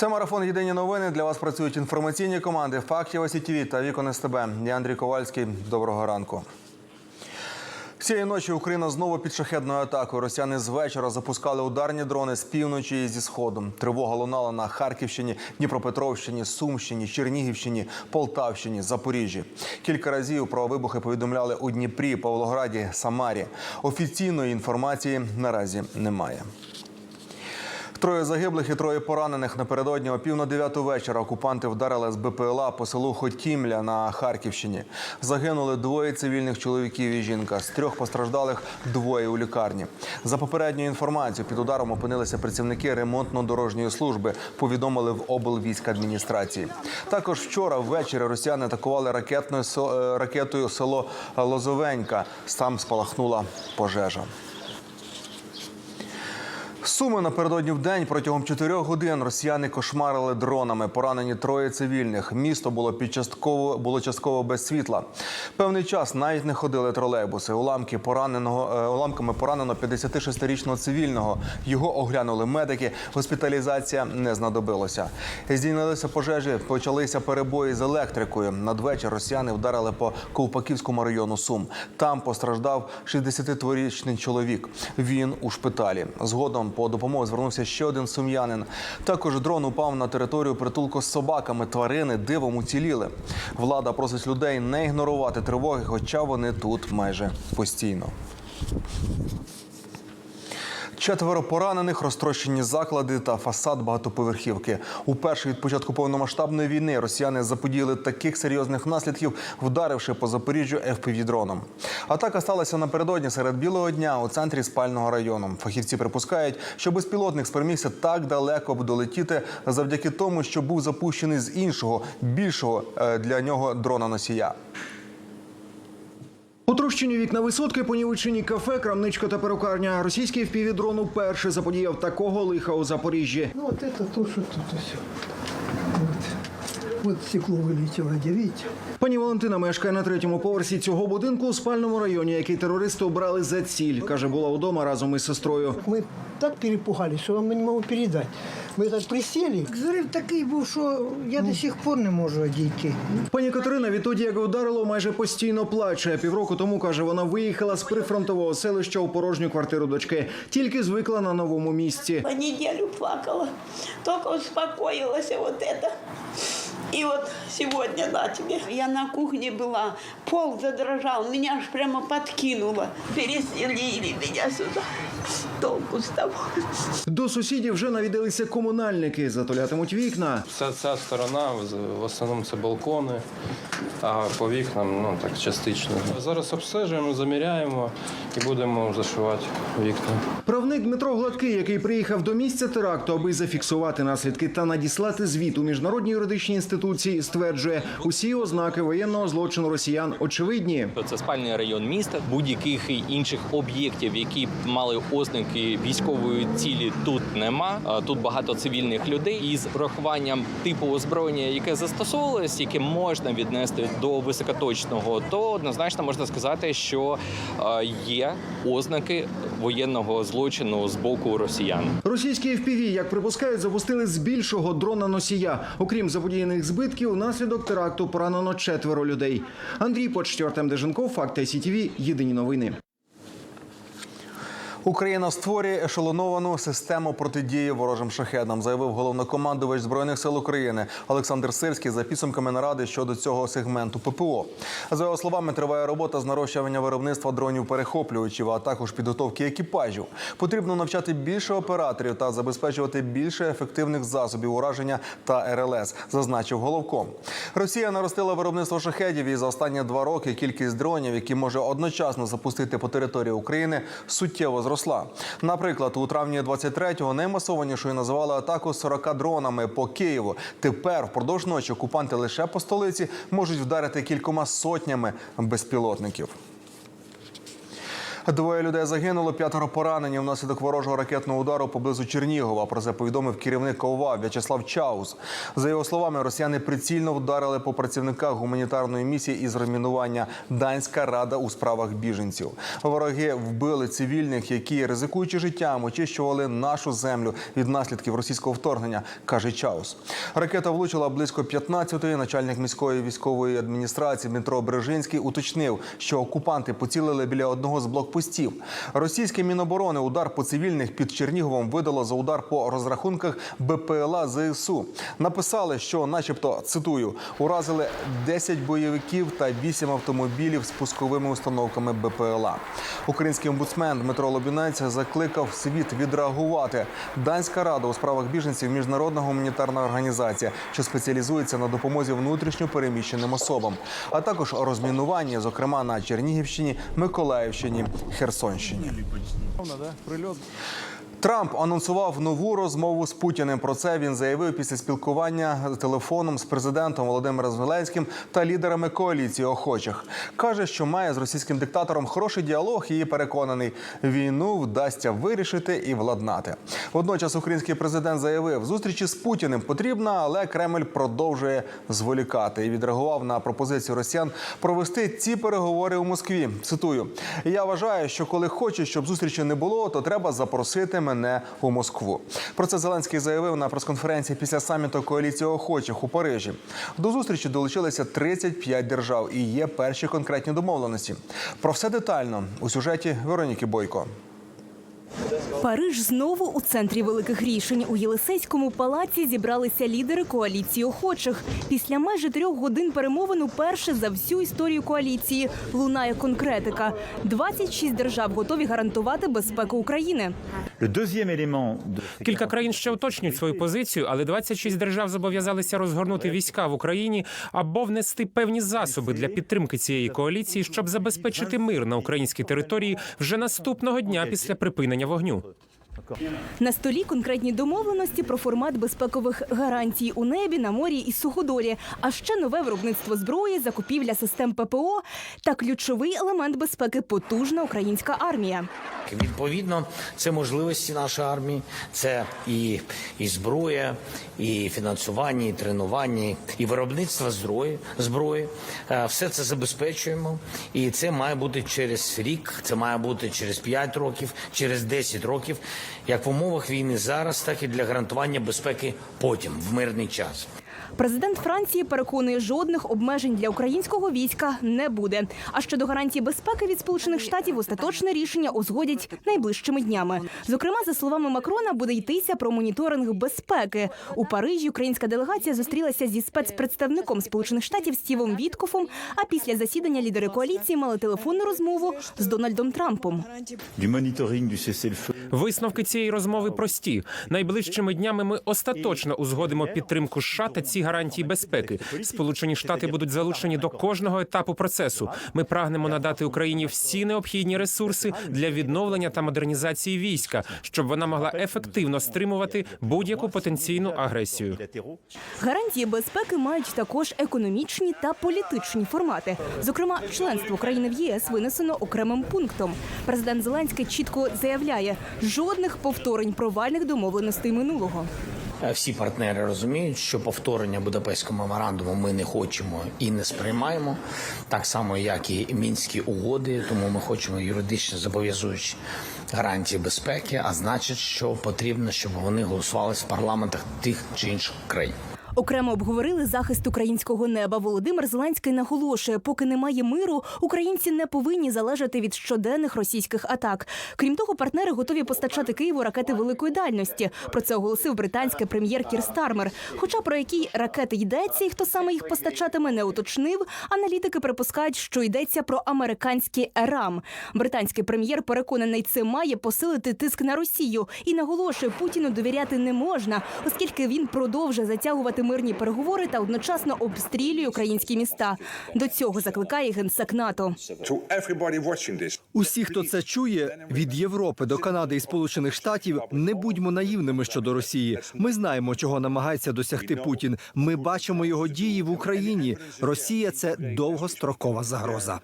Це марафон Єдині новини. Для вас працюють інформаційні команди Фактів СІТВ та Вікон СТБ. Я Андрій Ковальський. Доброго ранку. Цієї ночі Україна знову під шахедною атакою. Росіяни з вечора запускали ударні дрони з півночі і зі сходу. Тривога лунала на Харківщині, Дніпропетровщині, Сумщині, Чернігівщині, Полтавщині, Запоріжжі. Кілька разів про вибухи повідомляли у Дніпрі, Павлограді, Самарі. Офіційної інформації наразі немає. Троє загиблих і троє поранених напередодні о пів на дев'яту вечора окупанти вдарили з БПЛА по селу Хотімля на Харківщині. Загинули двоє цивільних чоловіків і жінка. З трьох постраждалих двоє у лікарні. За попередньою інформацією, під ударом опинилися працівники ремонтно-дорожньої служби. Повідомили в облвійськадміністрації. Також вчора ввечері росіяни атакували ракетною е, ракетою село Лозовенька. Там спалахнула пожежа. Суми напередодні в день протягом чотирьох годин росіяни кошмарили дронами. Поранені троє цивільних. Місто було під частково було частково без світла. Певний час навіть не ходили тролейбуси. Уламки пораненого е, уламками поранено 56-річного цивільного. Його оглянули медики. Госпіталізація не знадобилося. Здійнилися пожежі, почалися перебої з електрикою. Надвечір росіяни вдарили по Ковпаківському району Сум. Там постраждав 62-річний чоловік. Він у шпиталі. Згодом по допомогу звернувся ще один сум'янин. Також дрон упав на територію притулку з собаками. Тварини дивом уціліли. Влада просить людей не ігнорувати тривоги, хоча вони тут майже постійно. Четверо поранених, розтрощені заклади та фасад багатоповерхівки. Уперше від початку повномасштабної війни росіяни заподіяли таких серйозних наслідків, вдаривши по Запоріжжю ФПВ-дроном. Атака сталася напередодні серед білого дня у центрі спального району. Фахівці припускають, що безпілотник спромігся так далеко б долетіти завдяки тому, що був запущений з іншого більшого е, для нього дрона носія. Утрощені вікна висотки, понівечені кафе, крамничка та перукарня. Російський впівдрон уперше заподіяв такого лиха у Запоріжжі. Ну, от це то, що тут все. Вот. вот стекло вылетело, где видите? Пані Валентина мешкає на третьому поверсі цього будинку у спальному районі, який терористи обрали за ціль. каже, була вдома разом із сестрою. Мы так перепугались, что вам не могу передать. Мы так присели. Взрыв такий був, що я до сих пор не можу одійти. Пані Катерина відтоді, як ударило, майже постійно плаче. Півроку тому каже, вона виїхала з прифронтового селища у порожню квартиру дочки. Тільки звикла на новому місці. По неделю плакала. Только успокоилась вот это. И вот сегодня на тебе. Я на кухне была, пол задрожал, меня аж прямо подкинуло. Переселили меня сюда. Толку с того. До сусідів вже навідалися комунальники, затулятимуть вікна. Ця, ця сторона в- в основному це балкони, а по вікнам ну так частично. Зараз обстежуємо, заміряємо і будемо зашивати вікна. Правник Дмитро Гладкий, який приїхав до місця теракту, аби зафіксувати наслідки та надіслати звіт у міжнародні юридичні інституції, стверджує, усі ознаки воєнного злочину росіян очевидні. Це спальний район міста. Будь-яких інших об'єктів, які б мали ознаки військової цілі, тут нема. Тут багато цивільних людей. І з урахуванням типу озброєння, яке застосовувалось, яке можна віднести до високоточного, то однозначно можна сказати, що е, є ознаки воєнного злочину з боку росіян. Російські FPV, як припускають, запустили з більшого дрона носія. Окрім заподіяних збитків, унаслідок теракту поранено четверо людей. Андрій Почтвертем Деженков, Факти СІТВ, Єдині новини. Україна створює ешелоновану систему протидії ворожим шахедам, заявив головнокомандувач збройних сил України Олександр Сирський за підсумками наради щодо цього сегменту ППО. За його словами, триває робота з нарощування виробництва дронів перехоплювачів, а також підготовки екіпажів. Потрібно навчати більше операторів та забезпечувати більше ефективних засобів ураження та РЛС, зазначив головком. Росія наростила виробництво шахедів і за останні два роки кількість дронів, які може одночасно запустити по території України, суттєво зросла. Наприклад, у травні 23-го наймасованішою називали атаку 40 дронами по Києву. Тепер впродовж ночі окупанти лише по столиці можуть вдарити кількома сотнями безпілотників. Двоє людей загинуло, п'ятеро поранені внаслідок ворожого ракетного удару поблизу Чернігова. Про це повідомив керівник ОВА В'ячеслав Чаус. За його словами, росіяни прицільно вдарили по працівниках гуманітарної місії із розмінування Данська рада у справах біженців. Вороги вбили цивільних, які ризикуючи життям, очищували нашу землю від наслідків російського вторгнення, каже Чаус. Ракета влучила близько 15-ї. Начальник міської військової адміністрації Дмитро Бережинський уточнив, що окупанти поцілили біля одного з блокпостів. Російське міноборони удар по цивільних під Черніговом видало за удар по розрахунках БПЛА ЗСУ. Написали, що, начебто, цитую, уразили 10 бойовиків та 8 автомобілів з пусковими установками БПЛА. Український омбудсмен Дмитро Лобінець закликав світ відреагувати. Данська рада у справах біженців міжнародна гуманітарна організація, що спеціалізується на допомозі внутрішньо переміщеним особам, а також розмінуванні, зокрема на Чернігівщині, Миколаївщині, Херсонщині. Трамп анонсував нову розмову з Путіним. Про це він заявив після спілкування телефоном з президентом Володимиром Зеленським та лідерами коаліції охочих. каже, що має з російським диктатором хороший діалог і переконаний, війну вдасться вирішити і владнати. Водночас український президент заявив, зустрічі з Путіним потрібна, але Кремль продовжує зволікати і відреагував на пропозицію росіян провести ці переговори у Москві. Цитую: я вважаю, що коли хочуть, щоб зустрічі не було, то треба запросити мене у Москву. Про це Зеленський заявив на прес-конференції після саміту коаліції охочих у Парижі. До зустрічі долучилися 35 держав і є перші конкретні домовленості. Про все детально у сюжеті Вероніки Бойко. Париж знову у центрі великих рішень. У Єлисейському палаці зібралися лідери коаліції охочих. Після майже трьох годин перемовин уперше за всю історію коаліції лунає конкретика. 26 держав готові гарантувати безпеку України. Кілька країн ще уточнюють свою позицію, але 26 держав зобов'язалися розгорнути війська в Україні або внести певні засоби для підтримки цієї коаліції, щоб забезпечити мир на українській території вже наступного дня після припинення вогню. На столі конкретні домовленості про формат безпекових гарантій у небі, на морі і суходолі. А ще нове виробництво зброї, закупівля систем ППО та ключовий елемент безпеки потужна українська армія. Відповідно, це можливості нашої армії, це і, і зброя, і фінансування, і тренування, і виробництво зброї. зброї. Е, Все це забезпечуємо, і це має бути через рік, це має бути через 5 років, через 10 років, як в умовах війни зараз, так і для гарантування безпеки потім, в мирний час. Президент Франції переконує, жодних обмежень для українського війська не буде. А щодо гарантій безпеки від Сполучених Штатів остаточне рішення узгодять найближчими днями. Зокрема, за словами Макрона, буде йтися про моніторинг безпеки. У Парижі українська делегація зустрілася зі спецпредставником Сполучених Штатів Стівом Віткофом. А після засідання лідери коаліції мали телефонну розмову з Дональдом Трампом. Висновки цієї розмови прості. Найближчими днями ми остаточно узгодимо підтримку США та ці гарантії безпеки. Сполучені Штати будуть залучені до кожного етапу процесу. Ми прагнемо надати Україні всі необхідні ресурси для відновлення та модернізації війська, щоб вона могла ефективно стримувати будь-яку потенційну агресію. Гарантії безпеки мають також економічні та політичні формати. Зокрема, членство країни в ЄС винесено окремим пунктом. Президент Зеленський чітко заявляє, жодних повторень провальних домовленостей минулого. Е, Всі партнери розуміють, що повторення Будапештського меморандуму ми не хочемо і не сприймаємо, так само як і мінські угоди. Тому ми хочемо юридично зобов'язуючі гарантії безпеки. А значить, що потрібно, щоб вони голосували в парламентах тих чи інших країн. Окремо обговорили захист українського неба. Володимир Зеленський наголошує, поки немає миру, українці не повинні залежати від щоденних російських атак. Крім того, партнери готові постачати Києву ракети великої дальності. Про це оголосив британський прем'єр Кір Стармер. Хоча про які ракети йдеться і хто саме їх постачатиме, не уточнив. Аналітики припускають, що йдеться про американські РАМ. Британський прем'єр переконаний, це має посилити тиск на Росію і наголошує, Путіну довіряти не можна, оскільки він продовжує затягувати мирні переговори та одночасно обстрілює українські міста. До цього закликає генсек НАТО. Усі, хто це чує, від Європи до Канади і Сполучених Штатів, не будьмо наївними щодо Росії. Ми знаємо, чого намагається досягти Путін. Ми бачимо його дії в Україні. Росія це довгострокова загроза.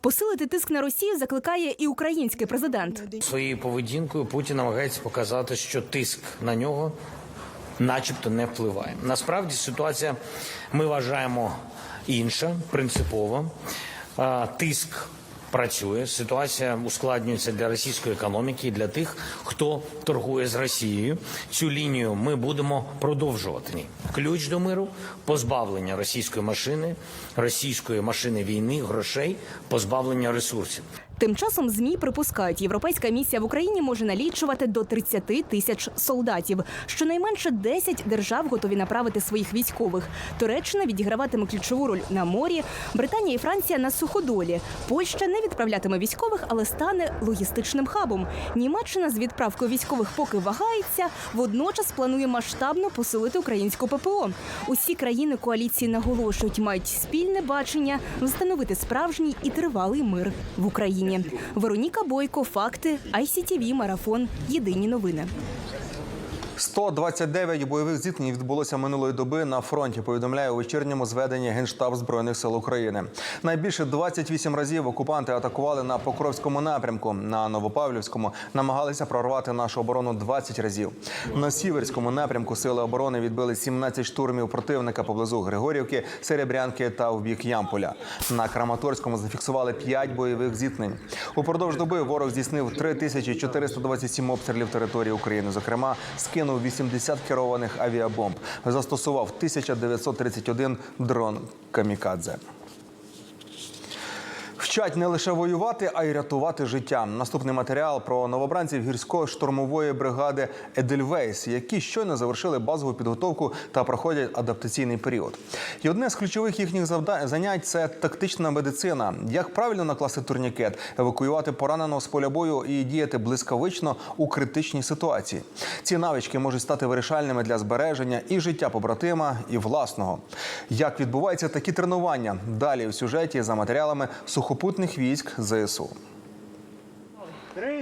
Посилити тиск на Росію закликає і український президент. Своєю поведінкою Путін намагається показати, що тиск на нього, начебто, не впливає. Насправді ситуація ми вважаємо інша, принципова. Тиск працює. Ситуація ускладнюється для російської економіки і для тих, хто торгує з Росією. Цю лінію ми будемо продовжувати. Ключ до миру позбавлення російської машини, російської машини війни, грошей, позбавлення ресурсів. Тим часом змі припускають, європейська місія в Україні може налічувати до 30 тисяч солдатів. Щонайменше 10 держав готові направити своїх військових. Туреччина відіграватиме ключову роль на морі. Британія і Франція на суходолі. Польща не відправлятиме військових, але стане логістичним хабом. Німеччина з відправкою військових поки вагається. Водночас планує масштабно посилити українську ППО. Усі країни коаліції наголошують, мають спільне бачення встановити справжній і тривалий мир в Україні. Вероніка Бойко, факти, ICTV, марафон. Єдині новини. 129 бойових зіткнень відбулося минулої доби на фронті. Повідомляє у вечірньому зведенні Генштаб збройних сил України. Найбільше 28 разів окупанти атакували на Покровському напрямку. На Новопавлівському намагалися прорвати нашу оборону 20 разів. На Сіверському напрямку сили оборони відбили 17 штурмів противника поблизу Григорівки, Серебрянки та в бік Ямполя. На Краматорському зафіксували 5 бойових зіткнень. Упродовж доби ворог здійснив 3427 обстрілів території України. Зокрема, скинув 80 керованих авіабомб, застосував 1931 дрон камікадзе. Вчать не лише воювати, а й рятувати життя. Наступний матеріал про новобранців гірсько-штурмової бригади Едельвейс, які щойно завершили базову підготовку та проходять адаптаційний період. І одне з ключових їхніх занять це тактична медицина. Як правильно накласти турнікет, евакуювати пораненого з поля бою і діяти блискавично у критичній ситуації. Ці навички можуть стати вирішальними для збереження і життя побратима, і власного. Як відбуваються такі тренування? Далі у сюжеті за матеріалами сухопутних військ ЗСУ.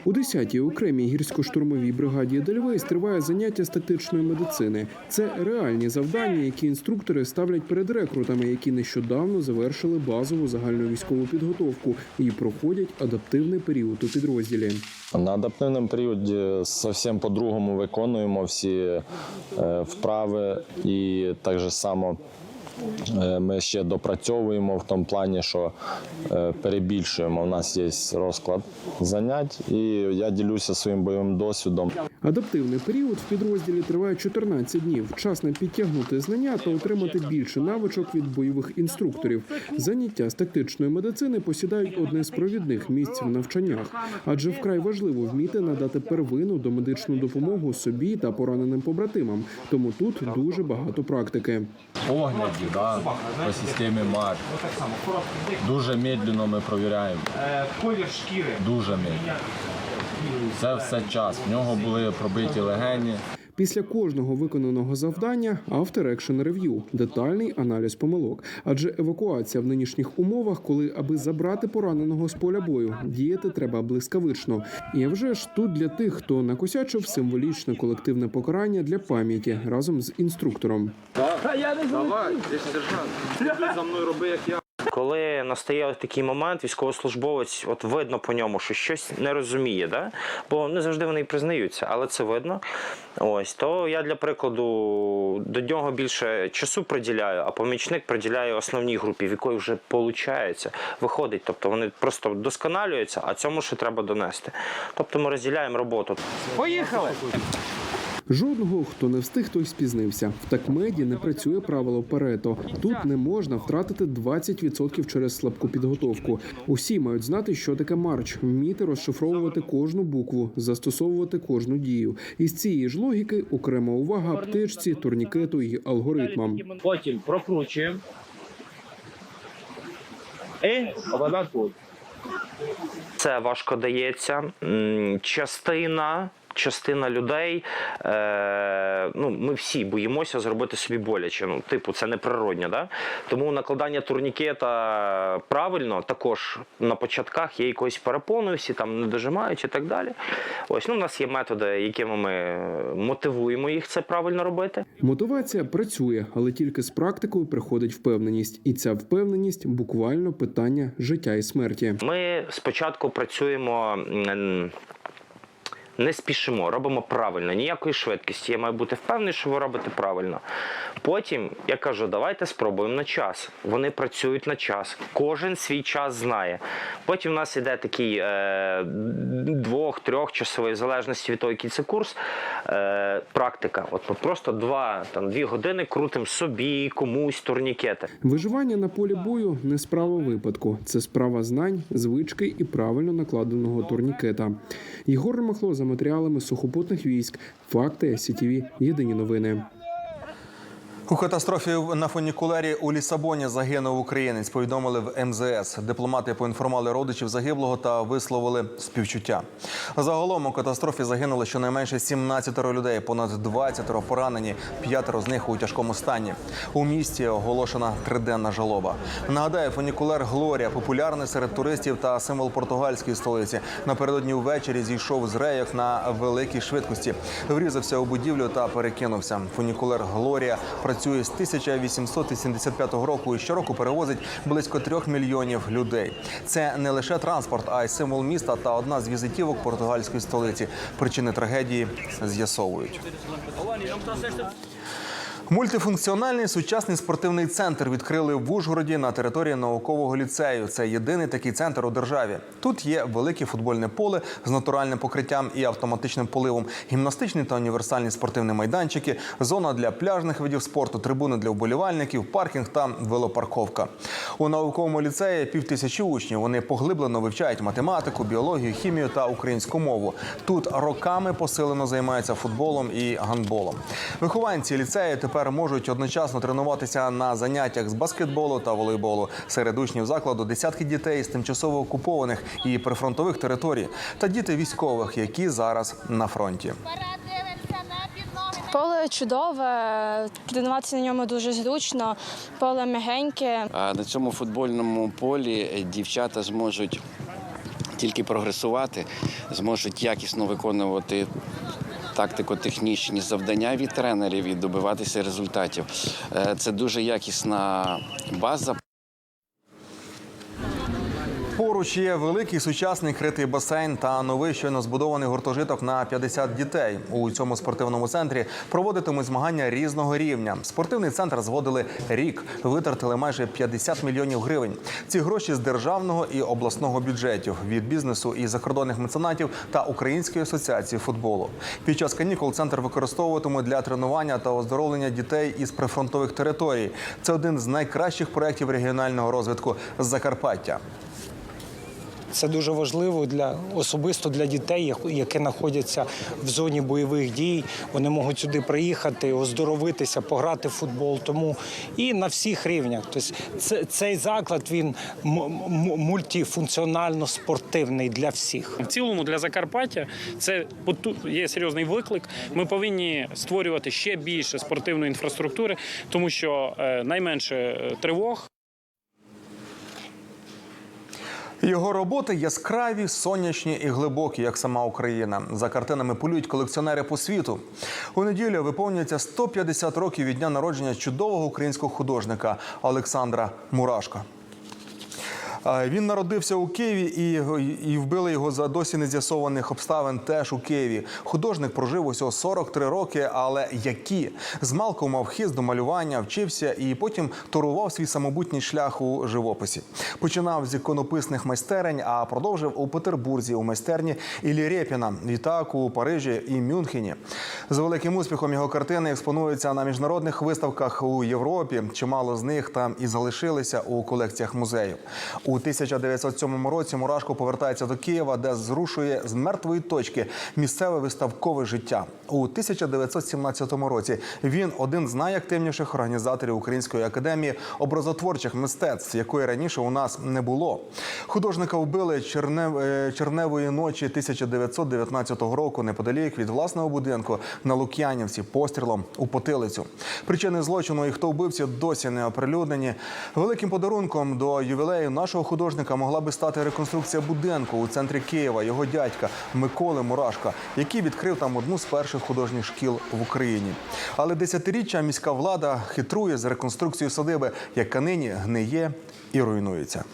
У 10-й окремій гірсько-штурмовій бригаді Едельвейс триває заняття з тактичної медицини. Це реальні завдання, які інструктори ставлять перед рекрутами, які нещодавно завершили базову загальну військову підготовку і проходять адаптивний період у підрозділі. На адаптивному періоді зовсім по-другому виконуємо всі е, вправи і так же само. Е, Ми ще допрацьовуємо в тому плані, що е, перебільшуємо. У нас є розклад занять, і я ділюся своїм бойовим досвідом. Адаптивний період в підрозділі триває 14 днів. Час на підтягнути знання та отримати більше навичок від бойових інструкторів. Заняття з тактичної медицини посідають одне з провідних місць в навчаннях, адже вкрай важливо вміти надати первинну домедичну допомогу собі та пораненим побратимам. Тому тут дуже багато практики. Огляді да, по системі МАК. Дуже медленно ми провіряємо. Колір шкіри. Дуже медленно. Це все час. В нього були пробиті легені. Після кожного виконаного завдання автор екшен рев'ю, детальний аналіз помилок. Адже евакуація в нинішніх умовах, коли аби забрати пораненого з поля бою, діяти треба блискавично. І вже ж тут для тих, хто накосячив символічне колективне покарання для пам'яті разом з інструктором. Давай, ти сержант. Ти за мною роби, як я. Коли настає такий момент, військовослужбовець, от видно по ньому, що щось не розуміє, да? бо не завжди вони і признаються, але це видно. Ось то я для прикладу до нього більше часу приділяю, а помічник приділяє основній групі, в якої вже виходить, виходить. Тобто вони просто досконалюються, а цьому ще треба донести. Тобто ми розділяємо роботу. Поїхали! Жодного, хто не встиг, той спізнився. В такмеді не працює правило Парето. Тут не можна втратити 20% через слабку підготовку. Усі мають знати, що таке марч, вміти розшифровувати кожну букву, застосовувати кожну дію. Із цієї ж логіки окрема увага аптечці, турнікету і алгоритмам. Потім прокручуємо. І вода тут. Це важко дається. Частина. Частина людей е, ну ми всі боїмося зробити собі боляче. Ну, типу, це неприродньо, да? Тому накладання турнікета правильно також на початках є якоюсь перепоною, всі там не дожимають і так далі. Ось ну, у нас є методи, якими ми мотивуємо їх це правильно робити. Мотивація працює, але тільки з практикою приходить впевненість, і ця впевненість буквально питання життя і смерті. Ми спочатку працюємо. Не спішимо, робимо правильно, ніякої швидкості. Я маю бути впевнений, що ви робите правильно. Потім я кажу, давайте спробуємо на час. Вони працюють на час. Кожен свій час знає. Потім в нас іде такий е, двох-трьох часовий, в залежності від того, який це курс. Е, практика. От просто два там дві години крутимо собі, комусь турнікети. Виживання на полі бою не справа випадку. Це справа знань, звички і правильно накладеного турнікета. Єгор Ремахло за матеріалами сухопутних військ. Факти СІТІВІ. Єдині новини. У катастрофі на фунікулері у Лісабоні загинув українець. Повідомили в МЗС. Дипломати поінформували родичів загиблого та висловили співчуття. Загалом у катастрофі загинуло щонайменше 17 людей, понад 20 поранені, п'ятеро з них у тяжкому стані. У місті оголошена триденна жалоба. Нагадаю, фунікулер Глорія популярний серед туристів та символ португальської столиці. Напередодні ввечері зійшов з рейок на великій швидкості, врізався у будівлю та перекинувся. Фунікулер Глорія працює з 1875 року і щороку перевозить близько трьох мільйонів людей. Це не лише транспорт, а й символ міста та одна з візитівок португальської столиці. Причини трагедії з'ясовують. Мультифункціональний сучасний спортивний центр відкрили в Ужгороді на території наукового ліцею. Це єдиний такий центр у державі. Тут є велике футбольне поле з натуральним покриттям і автоматичним поливом, гімнастичні та універсальні спортивні майданчики, зона для пляжних видів спорту, трибуни для вболівальників, паркінг та велопарковка. У науковому ліцеї півтисячі учнів. Вони поглиблено вивчають математику, біологію, хімію та українську мову. Тут роками посилено займаються футболом і гандболом. Вихованці ліцею тепер можуть одночасно тренуватися на заняттях з баскетболу та волейболу. Серед учнів закладу десятки дітей з тимчасово окупованих і прифронтових територій та діти військових, які зараз на фронті. Поле чудове, тренуватися на ньому дуже зручно, поле м'ягеньке. А на цьому футбольному полі дівчата зможуть тільки прогресувати, зможуть якісно виконувати тактико-технічні завдання від тренерів і добиватися результатів. Е, Це дуже якісна база. Поруч є великий сучасний критий басейн та новий щойно збудований гуртожиток на 50 дітей. У цьому спортивному центрі проводитимуть змагання різного рівня. Спортивний центр зводили рік, витратили майже 50 мільйонів гривень. Ці гроші з державного і обласного бюджетів від бізнесу і закордонних меценатів та Української асоціації футболу. Під час канікул центр використовуватимуть для тренування та оздоровлення дітей із прифронтових територій. Це один з найкращих проєктів регіонального розвитку Закарпаття. Це дуже важливо для особисто для дітей, які знаходяться в зоні бойових дій. Вони можуть сюди приїхати, оздоровитися, пограти в футбол. Тому і на всіх рівнях. Тобто цей заклад він мультифункціонально спортивний для всіх. В цілому для Закарпаття це є серйозний виклик. Ми повинні створювати ще більше спортивної інфраструктури, тому що е, найменше е, тривог. Його роботи яскраві, сонячні і глибокі, як сама Україна. За картинами полюють колекціонери по світу. У неділю виповнюється 150 років від дня народження чудового українського художника Олександра Мурашка. Він народився у Києві і, і вбили його за досі не з'ясованих обставин теж у Києві. Художник прожив усього 43 роки, але які змалку мав хист до малювання, вчився і потім турував свій самобутній шлях у живописі. Починав з іконописних майстерень, а продовжив у Петербурзі у майстерні Іллі Рєпіна, відтак у Парижі і Мюнхені. З великим успіхом його картини експонуються на міжнародних виставках у Європі. Чимало з них там і залишилися у колекціях музеїв. У 1907 році Мурашко повертається до Києва, де зрушує з мертвої точки місцеве виставкове життя. У 1917 році він один з найактивніших організаторів Української академії образотворчих мистецтв, якої раніше у нас не було. Художника вбили чернев... е, черневої ночі 1919 року неподалік від власного будинку на Лук'янівці пострілом у потилицю. Причини злочину і хто вбивці досі не оприлюднені. Великим подарунком до ювілею нашого художника могла би стати реконструкція будинку у центрі Києва його дядька Миколи Мурашка, який відкрив там одну з перших художніх шкіл в Україні. Але десятиріччя міська влада хитрує з реконструкцією садиби, яка нині гниє і руйнується.